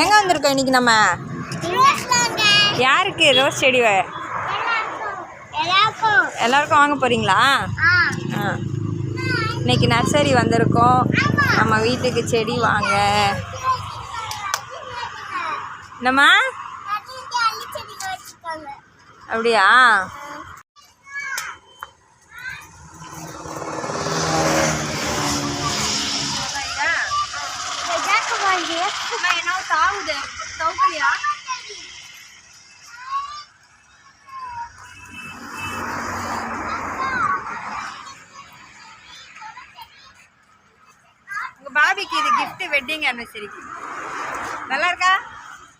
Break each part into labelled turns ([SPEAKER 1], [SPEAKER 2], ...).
[SPEAKER 1] எங்கே வந்திருக்கோம் இன்னைக்கு நம்ம? யாருக்கு ரோஸ் செடி
[SPEAKER 2] எல்லாருக்கும்.
[SPEAKER 1] வாங்க போகிறீங்களா இன்னைக்கு நர்சரி வந்திருக்கோம். நம்ம வீட்டுக்கு செடி வாங்க. என்னம்மா? அப்படியா? தாவுது தவுக்கலையா உங்க பாபிக்கு இது gift வெட்டிங் anniversary-க்கு நல்லா இருக்கா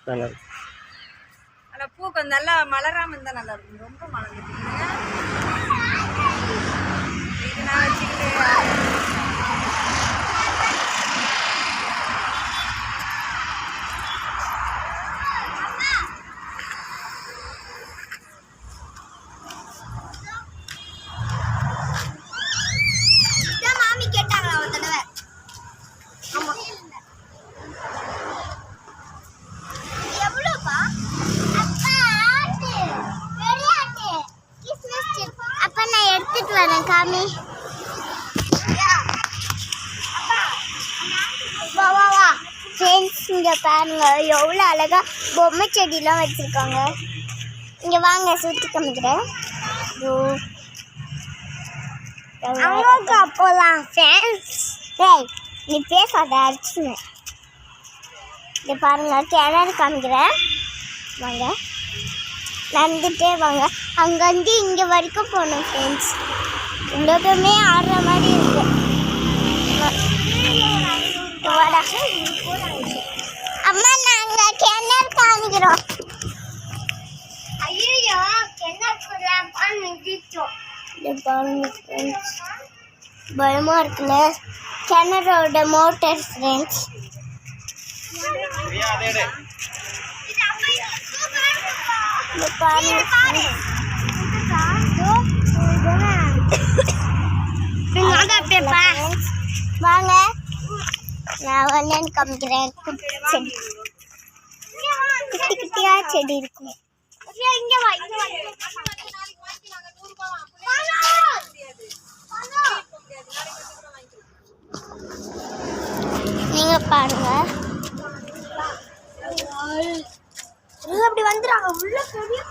[SPEAKER 3] நல்லா இருக்கு
[SPEAKER 1] அந்த பூ கொஞ்சம் நல்லா மலராம இருந்தா நல்லா இருக்கும் ரொம்ப மலர்ந்துட்டு
[SPEAKER 2] எடுத்துட்டு வா வா வா. ஃப்ரெண்ட்ஸ் இங்கே பாருங்க. எவ்வளோ அழகா பொம்மை செடிலாம் வச்சுருக்காங்க. இங்கே வாங்க சுற்றி காமிக்கிறேன். இதோ. அம்மாவுக்கு ஃப்ரெண்ட்ஸ் டேய் நீ பேசாத அடிச்சுனேன். இங்கே பாருங்க கிணறு காமிக்கிறேன். வாங்க. நடந்துகிட்டே வாங்க. அங்கேருந்து இங்கே வரைக்கும் போகணும் ஃப்ரெண்ட்ஸ் உலகமே ஆடுற மாதிரி இருக்கு. அம்மா நாங்கள் கிணறு காமிக்கிறோம். ஐயோ பயமாக இருக்குல்ல? கிணறோட மோட்டர் ஃப்ரெண்ட்ஸ் பாருங்க friends. வாங்க. நான் வந்து காமிக்கிறேன். செடி. குட்டி குட்டியா செடி இருக்கும் நீங்க பாருங்க. அப்படி வந்துடுறாங்க. உள்ள பெரிய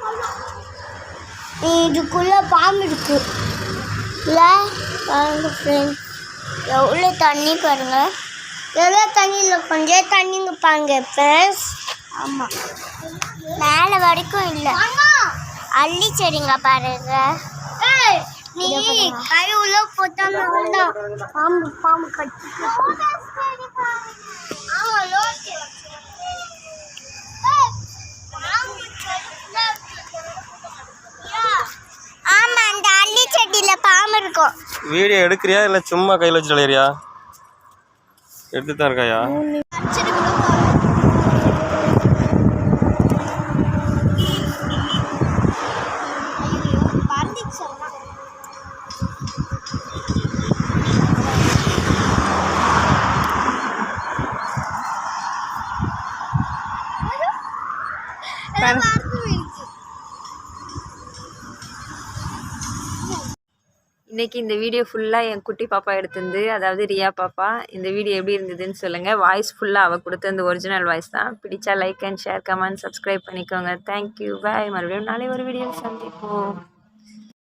[SPEAKER 2] இதுக்குள்ள பாம்பு இருக்கு. இல்ல? பாருங்க ஃப்ரெண்ட்ஸ் எவ்வளோ தண்ணி பாருங்க. எவ்வளோ தண்ணியில் கொஞ்சம் தண்ணிங்க பாருங்க ஃப்ரெண்ட்ஸ் ஆமாம் மேலே வரைக்கும் இல்லை. அள்ளி செடிங்க பாருங்க. நீ கை உள்ள போட்டாலும் பாம்பு பாம்பு கட்டி ஆமா அந்த அள்ளி செடியில பாம்பு இருக்கும்
[SPEAKER 3] வீடியோ எடுக்கிறியா இல்லை சும்மா கையில் வச்சு விளையாறியா எடுத்து தான் இருக்காயா
[SPEAKER 1] இன்றைக்கி இந்த வீடியோ ஃபுல்லாக என் குட்டி பாப்பா எடுத்திருந்து அதாவது ரியா பாப்பா இந்த வீடியோ எப்படி இருந்ததுன்னு சொல்லுங்கள் வாய்ஸ் ஃபுல்லாக அவள் கொடுத்த இந்த ஒரிஜினல் வாய்ஸ் தான். பிடிச்சா like and share comment subscribe பண்ணிக்கோங்க. தேங்க்யூ பாய் மறுபடியும் நாளை ஒரு வீடியோ சந்திப்போம்.